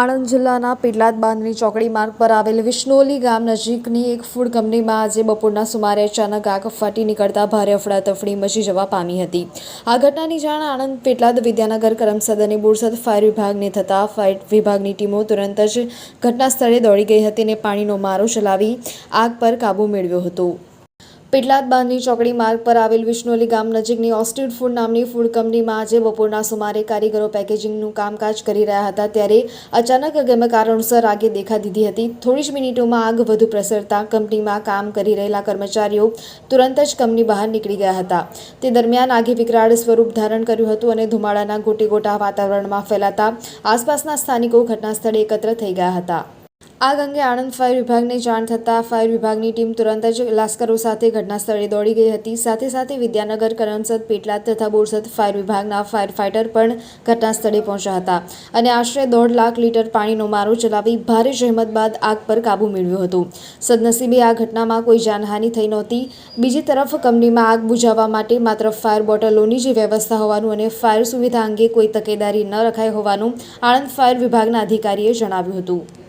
આણંદ જિલ્લાના પેટલાદ બાંધની ચોકડી માર્ગ પર આવેલ વિષ્ણોલી ગામ નજીકની એક ફૂડ કંપનીમાં આજે બપોરના સુમારે અચાનક આગ ફાટી નીકળતા ભારે અફડાતફડી મચી જવા પામી હતી. આ ઘટનાની જાણ આણંદ પેટલાદ વિદ્યાનગર કરમસદ અને બોરસદ ફાયર વિભાગને થતાં ફાયર વિભાગની ટીમો તુરંત જ ઘટના સ્થળે દોડી ગઈ હતી અને પાણીનો મારો ચલાવી આગ પર કાબૂ મેળવ્યો હતો. પેટલાદ બાંધની ચોકડી માર્ગ પર આવેલ વિષ્ણુલી ગામ નજીકની ઓસ્ટિડ ફૂડ નામની ફૂડ કંપનીમાં આજે બપોરના સુમારે કારીગરો પેકેજિંગનું કામકાજ કરી રહ્યા હતા. ત્યારે અચાનક ગમે કારણોસર આગે દેખા દીધી હતી. થોડી જ મિનિટોમાં આગ વધુ પ્રસરતા કંપનીમાં કામ કરી રહેલા કર્મચારીઓ તુરંત જ કંપની બહાર નીકળી ગયા હતા. તે દરમિયાન આગે વિકરાળ સ્વરૂપ ધારણ કર્યું હતું અને ધુમાડાના ગોટે ગોટા વાતાવરણમાં ફેલાતા આસપાસના સ્થાનિકો ઘટના સ્થળે એકત્ર થઈ ગયા હતા. આગ અંગે આણંદ ફાયર વિભાગને જાણ થતાં ફાયર વિભાગની ટીમ તુરંત જ લાશ્કરો સાથે ઘટના સ્થળે દોડી ગઈ હતી. સાથે સાથે વિદ્યાનગર કરમસદ પેટલાદ તથા બોરસદ ફાયર વિભાગના ફાયર ફાઇટર પણ ઘટના સ્થળે પહોંચ્યા હતા અને આશરે દોઢ લાખ લીટર પાણીનો મારો ચલાવી ભારે જહેમત બાદ આગ પર કાબૂ મેળવ્યો હતો. સદનસીબે આ ઘટનામાં કોઈ જાનહાનિ થઈ નહોતી. બીજી તરફ કંપનીમાં આગ બુઝાવવા માટે માત્ર ફાયર બોટલોની જ વ્યવસ્થા હોવાનું અને ફાયર સુવિધા અંગે કોઈ તકેદારી ન રખાઈ હોવાનું આણંદ ફાયર વિભાગના અધિકારીએ જણાવ્યું હતું.